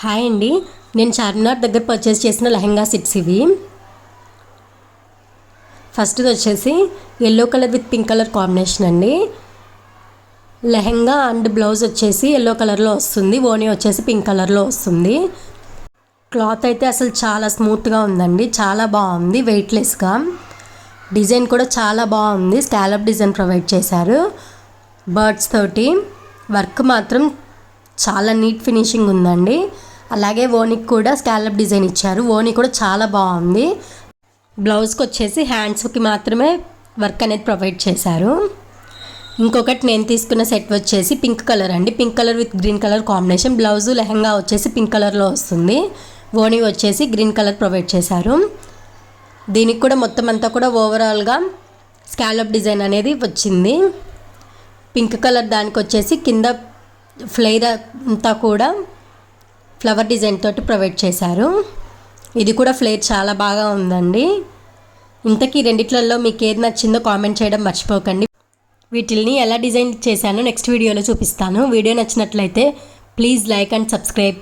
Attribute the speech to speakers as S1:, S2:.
S1: Hi అండి. నేను చార్మినార్ దగ్గర పర్చేస్ చేసిన లెహంగా సెట్స్ ఇవి. ఫస్ట్ వచ్చేసి yellow colour with pink colour combination అండి. లెహంగా అండ్ బ్లౌజ్ వచ్చేసి ఎల్లో కలర్లో వస్తుంది. ఓనీ వచ్చేసి పింక్ కలర్లో వస్తుంది. క్లాత్ అయితే అసలు చాలా స్మూత్గా ఉందండి. చాలా బాగుంది వెయిట్లెస్గా డిజైన్ కూడా చాలా బాగుంది. స్కాలప్ డిజైన్ ప్రొవైడ్ చేశారు. బర్డ్స్ తోటి. వర్క్ మాత్రం చాలా నీట్ ఫినిషింగ్ ఉందండి. అలాగే ఓనికి కూడా స్కాలప్ డిజైన్ ఇచ్చారు. ఓని కూడా చాలా బాగుంది. బ్లౌజ్కి వచ్చేసి హ్యాండ్స్కి మాత్రమే వర్క్ అనేది ప్రొవైడ్ చేశారు. ఇంకొకటి నేను తీసుకున్న సెట్ వచ్చేసి పింక్ కలర్ అండి. Pink colour with green colour combination blouse lehenga వచ్చేసి పింక్ కలర్లో వస్తుంది. ఓని వచ్చేసి గ్రీన్ కలర్ ప్రొవైడ్ చేశారు. దీనికి కూడా మొత్తం అంతా కూడా ఓవరాల్గా స్కాలప్ డిజైన్ అనేది వచ్చింది. పింక్ కలర్ దానికి వచ్చేసి కింద ఫ్లైర్ అంతా కూడా ఫ్లవర్ డిజైన్ తోటి ప్రొవైడ్ చేశారు. ఇది కూడా ఫ్లేర్ చాలా బాగా ఉందండి. ఇంతకీ రెండిట్లలో మీకు ఏది నచ్చిందో కామెంట్ చేయడం మర్చిపోకండి. వీటిల్ని ఎలా డిజైన్ చేశానో నెక్స్ట్ వీడియోలో చూపిస్తాను. వీడియో నచ్చినట్లయితే ప్లీజ్ లైక్ అండ్ సబ్స్క్రైబ్